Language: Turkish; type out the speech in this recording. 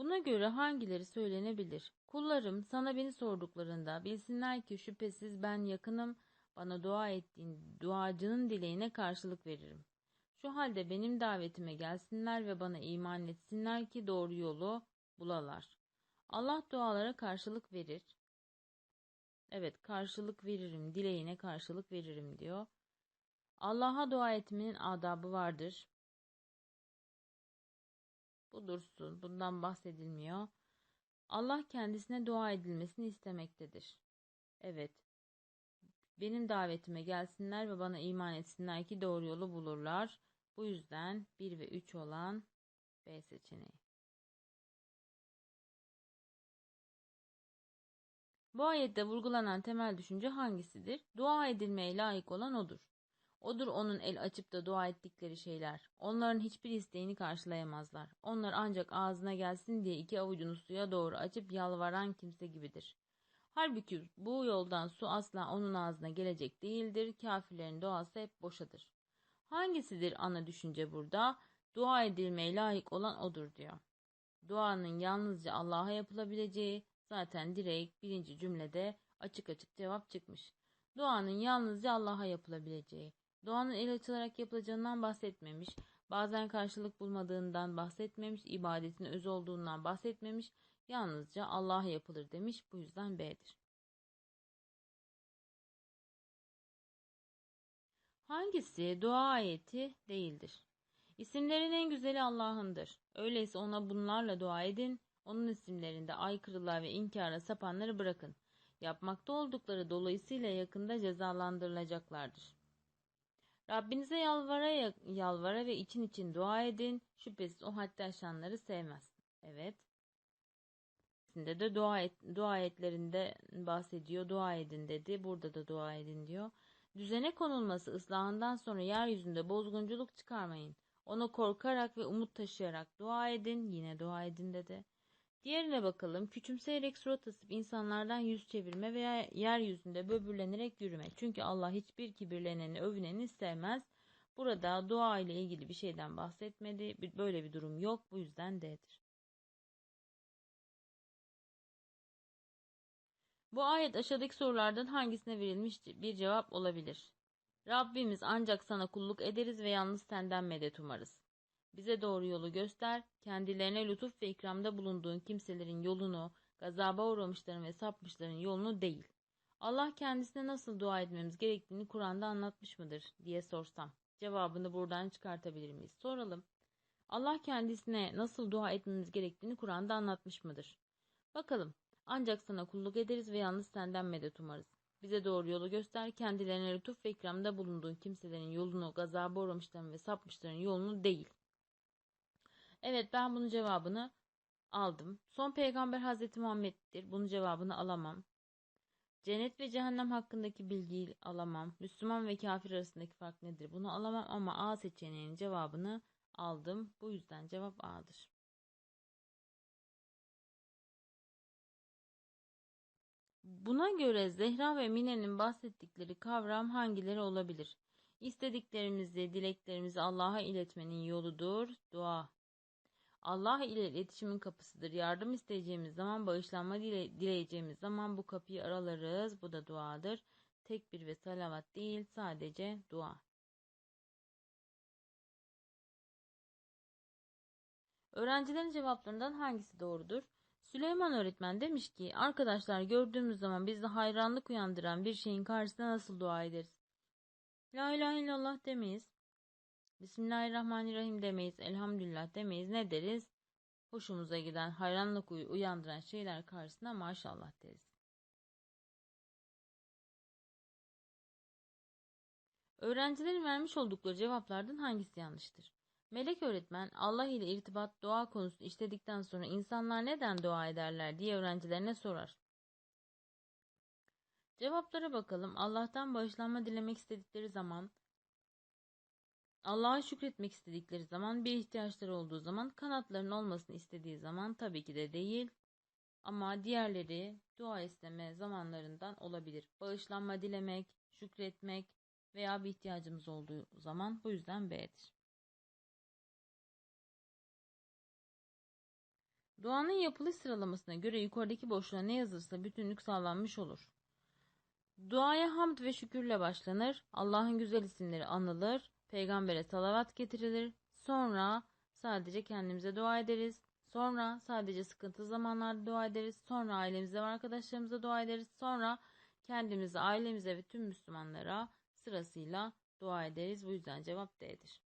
Buna göre hangileri söylenebilir? Kullarım sana beni sorduklarında bilsinler ki şüphesiz ben yakınım, bana dua ettiğin duacının dileğine karşılık veririm. Şu halde benim davetime gelsinler ve bana iman etsinler ki doğru yolu bulalar. Allah dualara karşılık verir. Evet, karşılık veririm, dileğine karşılık veririm diyor. Allah'a dua etmenin adabı vardır. Bu dursun, bundan bahsedilmiyor. Allah kendisine dua edilmesini istemektedir. Evet, benim davetime gelsinler ve bana iman etsinler ki doğru yolu bulurlar. Bu yüzden 1 ve 3 olan B seçeneği. Bu ayette vurgulanan temel düşünce hangisidir? Dua edilmeye layık olan odur. Odur onun el açıp da dua ettikleri şeyler. Onların hiçbir isteğini karşılayamazlar. Onlar ancak ağzına gelsin diye iki avucunu suya doğru açıp yalvaran kimse gibidir. Halbuki bu yoldan su asla onun ağzına gelecek değildir. Kafirlerin duası hep boşadır. Hangisidir ana düşünce burada? Dua edilmeye layık olan odur diyor. Duanın yalnızca Allah'a yapılabileceği zaten direkt birinci cümlede açık açık cevap çıkmış. Duanın yalnızca Allah'a yapılabileceği. Duanın el açılarak yapılacağından bahsetmemiş. Bazen karşılık bulmadığından bahsetmemiş. ibadetin öz olduğundan bahsetmemiş. Yalnızca Allah'a yapılır demiş. Bu yüzden B'dir. Hangisi dua ayeti değildir? İsimlerin en güzeli Allah'ındır. Öyleyse ona bunlarla dua edin. Onun isimlerinde aykırılığa ve inkara sapanları bırakın. Yapmakta oldukları dolayısıyla yakında cezalandırılacaklardır. Rabbinize yalvara yalvara ve için için dua edin. Şüphesiz o haddi aşanları sevmez. Evet. Sinde de dua et, dua etlerinde bahsediyor. Dua edin dedi. Burada da dua edin diyor. Düzene konulması ıslahından sonra yeryüzünde bozgunculuk çıkarmayın. Ona korkarak ve umut taşıyarak dua edin. Yine dua edin dedi. Diğerine bakalım. Küçümseyerek surat asıp insanlardan yüz çevirme veya yeryüzünde böbürlenerek yürüme. Çünkü Allah hiçbir kibirleneni, övüneni sevmez. Burada dua ile ilgili bir şeyden bahsetmedi. Böyle bir durum yok. Bu yüzden D'dir. Bu ayet aşağıdaki sorulardan hangisine verilmiş bir cevap olabilir? Rabbimiz ancak sana kulluk ederiz ve yalnız senden medet umarız. Bize doğru yolu göster, kendilerine lütuf ve ikramda bulunduğun kimselerin yolunu, gazaba uğramışların ve sapmışların yolunu değil. Allah kendisine nasıl dua etmemiz gerektiğini Kur'an'da anlatmış mıdır diye sorsam. Cevabını buradan çıkartabilir miyiz? Soralım. Allah kendisine nasıl dua etmemiz gerektiğini Kur'an'da anlatmış mıdır? Bakalım. Ancak sana kulluk ederiz ve yalnız senden medet umarız. Bize doğru yolu göster, kendilerine lütuf ve ikramda bulunduğun kimselerin yolunu, gazaba uğramışların ve sapmışların yolunu değil. Evet ben bunun cevabını aldım. Son peygamber Hazreti Muhammed'dir. Bunun cevabını alamam. Cennet ve cehennem hakkındaki bilgiyi alamam. Müslüman ve kafir arasındaki fark nedir? Bunu alamam ama A seçeneğinin cevabını aldım. Bu yüzden cevap A'dır. Buna göre Zehra ve Mine'nin bahsettikleri kavram hangileri olabilir? İstediklerimizi, dileklerimizi Allah'a iletmenin yoludur. Dua. Allah ile iletişimin kapısıdır. Yardım isteyeceğimiz zaman, bağışlanma dile dileyeceğimiz zaman bu kapıyı aralarız. Bu da duadır. Tekbir ve salavat değil, sadece dua. Öğrencilerin cevaplarından hangisi doğrudur? Süleyman öğretmen demiş ki, arkadaşlar gördüğümüz zaman bizde hayranlık uyandıran bir şeyin karşısına nasıl dua ederiz? La ilahe illallah demeyiz. Bismillahirrahmanirrahim demeyiz. Elhamdülillah demeyiz. Ne deriz? Hoşumuza giden, hayranlık uyandıran şeyler karşısında maşallah deriz. Öğrencilerin vermiş oldukları cevaplardan hangisi yanlıştır? Melek öğretmen Allah ile irtibat dua konusunu işledikten sonra insanlar neden dua ederler diye öğrencilerine sorar. Cevaplara bakalım. Allah'tan bağışlanma dilemek istedikleri zaman, Allah'a şükretmek istedikleri zaman, bir ihtiyaçları olduğu zaman, kanatlarının olmasını istediği zaman tabii ki de değil. Ama diğerleri dua isteme zamanlarından olabilir. Bağışlanma dilemek, şükretmek veya bir ihtiyacımız olduğu zaman bu yüzden B'dir. Duanın yapılış sıralamasına göre yukarıdaki boşluğa ne yazılırsa bütünlük sağlanmış olur. Duaya hamd ve şükürle başlanır, Allah'ın güzel isimleri anılır, peygambere salavat getirilir, sonra sadece kendimize dua ederiz, sonra sadece sıkıntı zamanlarda dua ederiz, sonra ailemize ve arkadaşlarımıza dua ederiz, sonra kendimize, ailemize ve tüm Müslümanlara sırasıyla dua ederiz. Bu yüzden cevap D'dir.